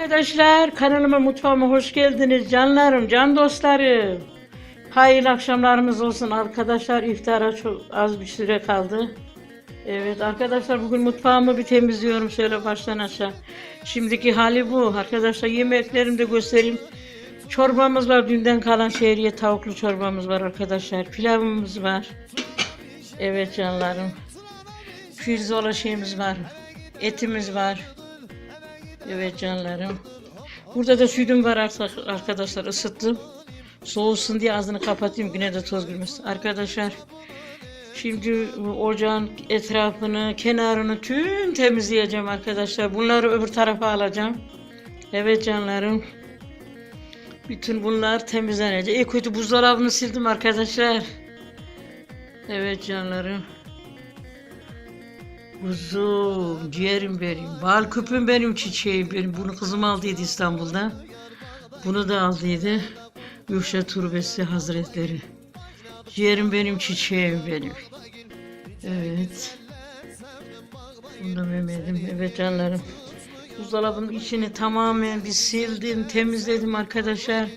Arkadaşlar kanalıma mutfağıma hoş geldiniz canlarım, can dostlarım. Hayırlı akşamlarımız olsun arkadaşlar. İftara çok az bir süre kaldı. Evet arkadaşlar bugün mutfağımı bir temizliyorum şöyle baştan aşağı. Şimdiki hali bu. Arkadaşlar yemeklerimi de göstereyim. Çorbamız var dünden kalan şehriye tavuklu çorbamız var arkadaşlar. Pilavımız var. Evet canlarım. Pirzola şeyimiz var. Etimiz var. Evet canlarım. Burada da sütüm var arkadaşlar ısıttım. Soğusun diye ağzını kapatayım güne de toz girmesin. Arkadaşlar şimdi ocağın etrafını, kenarını tüm temizleyeceğim arkadaşlar. Bunları öbür tarafa alacağım. Evet canlarım. Bütün bunlar temizlenecek. İyi kötü buzdolabını sildim arkadaşlar. Evet canlarım. Kuzum, ciğerim benim, bal küpüm benim, çiçeğim benim. Bunu kızım aldıydı İstanbul'dan. Bunu da aldıydı. Yuşa Turbesi Hazretleri. Ciğerim benim, çiçeğim benim. Evet. Bunu Mehmet'im. Evet canlarım. Buzdolabının içini tamamen bir sildim, temizledim arkadaşlar.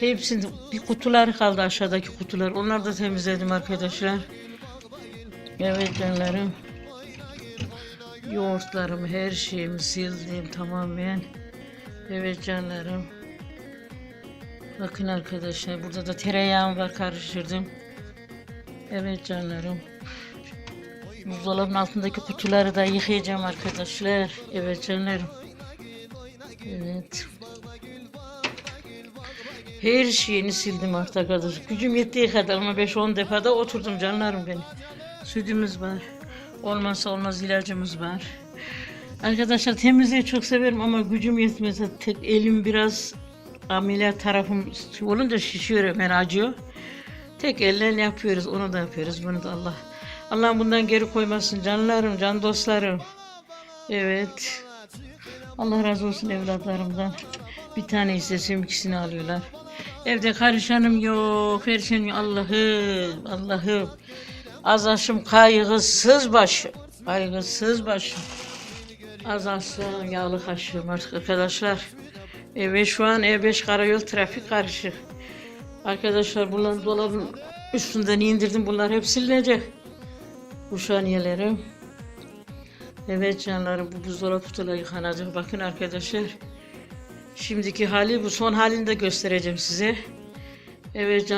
Hepsini, bir kutular kaldı aşağıdaki kutular. Onları da temizledim arkadaşlar. Evet canlarım. Yoğurtlarımı, her şeyimi sildim tamamen. Evet canlarım. Bakın arkadaşlar burada da tereyağım var karıştırdım. Evet canlarım. Buzdolabının altındaki kutuları da yıkayacağım arkadaşlar. Evet canlarım. Evet. Her şeyini sildim artık arkadaşlar. Gücüm yettiği kadar ama 5-10 defa da oturdum canlarım benim. Sütümüz var. Olmazsa olmaz ilacımız var. Arkadaşlar temizliği çok severim ama gücüm yetmez. Tek elim biraz ameliyat tarafım olunca şişiyor hemen acıyor. Tek elle yapıyoruz. Onu da yapıyoruz. Bunu da Allah. Allah bundan geri koymasın. Canlarım, can dostlarım. Evet. Allah razı olsun evlatlarımdan. Bir tane istesem ikisini alıyorlar. Evde karışanım yok. Her şeyim Allah'ım, Allah'ım. Az aşım kaygısız başım. Kaygısız başım. Az aşım yağlı kaşığım artık arkadaşlar. Evet şu an E5 karayol trafik karışık. Arkadaşlar bunların dolabın üstünden indirdim. Bunlar hep silinecek. Bu şaniyelerim. Evet canlarım bu buzdolabı kutuları yıkanacak. Bakın arkadaşlar. Şimdiki hali bu son halini de göstereceğim size. Evet can